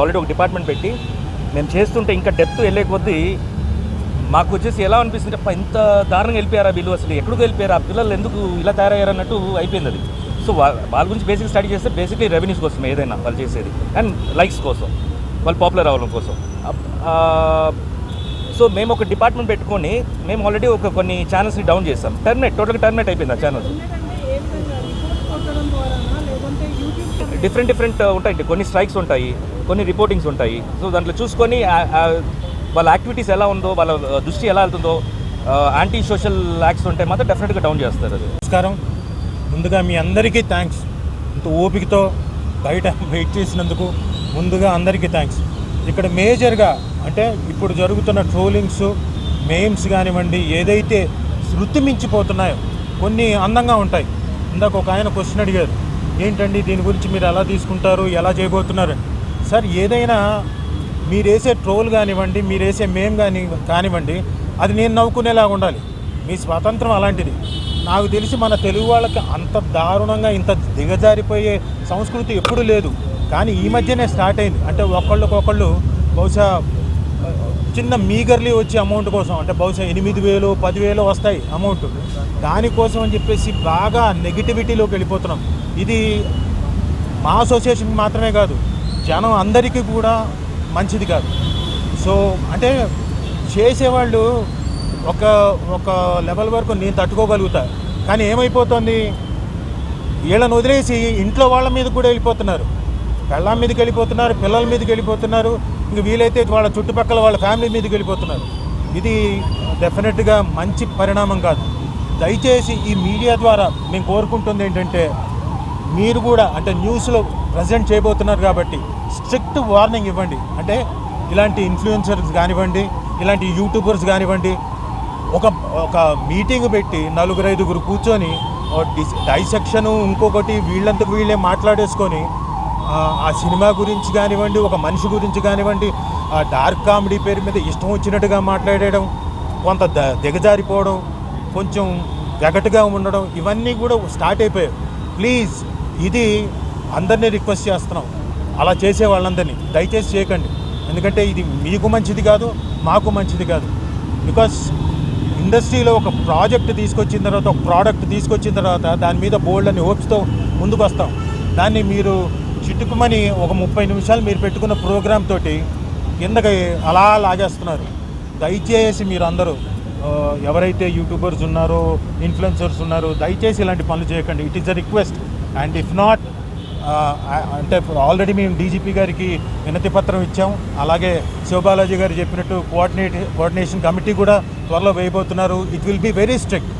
Already ఒక department పెట్టి మేము చేస్తుంటే ఇంకా డెప్త్ వెళ్ళే కొద్దీ మాకు వచ్చేసి ఎలా అనిపిస్తుంది ఇంత దారుణంగా వెళ్ళిపోయారా వీళ్ళు అసలు? ఎక్కడికి వెళ్ళిపోయారు? ఆ పిల్లలు ఎందుకు ఇలా తయారయ్యారు? అన్నట్టు అయిపోయింది అది. సో వాళ్ళ గురించి బేసిక్ స్టడీ చేస్తే బేసిక్లీ రెవెన్యూస్ కోసం ఏదైనా వాళ్ళు చేసేది అండ్ లైక్స్ కోసం. వాళ్ళు పాపులర్ అవ్వడం కోసం. సో మేము ఒక డిపార్ట్మెంట్ పెట్టుకొని మేము ఆల్రెడీ ఒక కొన్ని ఛానల్స్ని డౌన్ చేస్తాం టర్మినేట్ టోటల్గా టర్మినేట్ అయిపోయింది ఆ ఛానల్స్ డిఫరెంట్ డిఫరెంట్ ఉంటాయి. కొన్ని స్ట్రైక్స్ ఉంటాయి కొన్ని రిపోర్టింగ్స్ ఉంటాయి. సో దాంట్లో చూసుకొని వాళ్ళ యాక్టివిటీస్ ఎలా ఉందో వాళ్ళ దృష్టి ఎలా వెళ్తుందో యాంటీ సోషల్ యాక్ట్స్ ఉంటే మాత్రం డెఫినెట్గా డౌన్ చేస్తారు అది. నమస్కారం. ముందుగా మీ అందరికీ థ్యాంక్స్ ఇంత ఓపికతో బయట వెయిట్ చేసినందుకు ముందుగా అందరికీ థ్యాంక్స్ ఇక్కడ మేజర్గా అంటే ఇప్పుడు జరుగుతున్న ట్రోలింగ్స్ మేమ్స్ కానివ్వండి ఏదైతే శృతి మించిపోతున్నాయో కొన్ని అందంగా ఉంటాయి. ఇందాక ఒక ఆయన క్వశ్చన్ అడిగారు. ఏంటండి దీని గురించి మీరు ఎలా తీసుకుంటారు ఎలా చేయబోతున్నారు? సార్ ఏదైనా మీరు వేసే ట్రోల్ కానివ్వండి మీరు వేసే మేం కాని కానివ్వండి అది నేను నవ్వుకునేలాగా ఉండాలి. మీ స్వాతంత్రం అలాంటిది. నాకు తెలిసి మన తెలుగు వాళ్ళకి అంత దారుణంగా ఇంత దిగజారిపోయే సంస్కృతి ఎప్పుడూ లేదు. కానీ ఈ మధ్యనే స్టార్ట్ అయింది. అంటే ఒకళ్ళకొకళ్ళు బహుశా చిన్న మీగర్లీ వచ్చే అమౌంట్ కోసం అంటే బహుశా ఎనిమిది వేలు పదివేలు వస్తాయి అమౌంట్. దానికోసం అని చెప్పేసి బాగా నెగిటివిటీలోకి వెళ్ళిపోతున్నాం. ఇది మా అసోసియేషన్కి మాత్రమే కాదు జనం అందరికీ కూడా మంచిది కాదు. సో అంటే చేసేవాళ్ళు ఒక ఒక లెవెల్ వరకు నేను తట్టుకోగలుగుతా. కానీ ఏమైపోతుంది? వీళ్ళని వదిలేసి ఇంట్లో వాళ్ళ మీద కూడా వెళ్ళిపోతున్నారు. పెళ్ళాం మీదకి వెళ్ళిపోతున్నారు పిల్లల మీదకి వెళ్ళిపోతున్నారు ఇంక వీలైతే వాళ్ళ చుట్టుపక్కల వాళ్ళ ఫ్యామిలీ మీదకి వెళ్ళిపోతున్నారు. ఇది డెఫినెట్గా మంచి పరిణామం కాదు. దయచేసి ఈ మీడియా ద్వారా మేము కోరుకుంటుంది ఏంటంటే మీరు కూడా అంటే న్యూస్లో ప్రజెంట్ చేయబోతున్నారు కాబట్టి స్ట్రిక్ట్ వార్నింగ్ ఇవ్వండి. అంటే ఇలాంటి ఇన్ఫ్లుయెన్సర్స్ కానివ్వండి ఇలాంటి యూట్యూబర్స్ కానివ్వండి ఒక ఒక మీటింగ్ పెట్టి నలుగురు ఐదుగురు కూర్చొని డైసెక్షను ఇంకొకటి వీళ్ళంతకు వీళ్ళే మాట్లాడేసుకొని ఆ, సినిమా గురించి కానివ్వండి ఒక మనిషి గురించి కానివ్వండి ఆ డార్క్ కామెడీ పేరు మీద ఇష్టం వచ్చినట్టుగా మాట్లాడేయడం కొంత ద- దిగజారిపోవడం కొంచెం వెగటుగా ఉండడం ఇవన్నీ కూడా స్టార్ట్ అయిపోయాయి. ప్లీజ్ ఇది అందరినీ రిక్వెస్ట్ చేస్తున్నాం. అలా చేసే వాళ్ళందరినీ. దయచేసి చేయకండి. ఎందుకంటే ఇది మీకు మంచిది కాదు మాకు మంచిది కాదు. బికాస్ ఇండస్ట్రీలో ఒక ప్రాజెక్ట్ తీసుకొచ్చిన తర్వాత ఒక ప్రోడక్ట్ తీసుకొచ్చిన తర్వాత దాని మీద బోల్డ్ అని హోప్స్తో ముందుకు వస్తాం. దాన్ని మీరు చిట్టుకుమని ఒక ముప్పై నిమిషాలు మీరు పెట్టుకున్న ప్రోగ్రామ్ తోటి కిందకి అలా లాగేస్తున్నారు. దయచేసి మీరు అందరూ ఎవరైతే యూట్యూబర్స్ ఉన్నారో ఇన్ఫ్లుయెన్సర్స్ ఉన్నారో దయచేసి ఇలాంటి పనులు చేయకండి. It is a request and if not అంటే ఆల్రెడీ మేము డీజీపీ గారికి వినతి పత్రం ఇచ్చాం. అలాగే శివబాలాజీ గారు చెప్పినట్టు కోఆర్డినేట్ కోఆర్డినేషన్ కమిటీ కూడా త్వరలో వేయబోతున్నారు. It will be very strict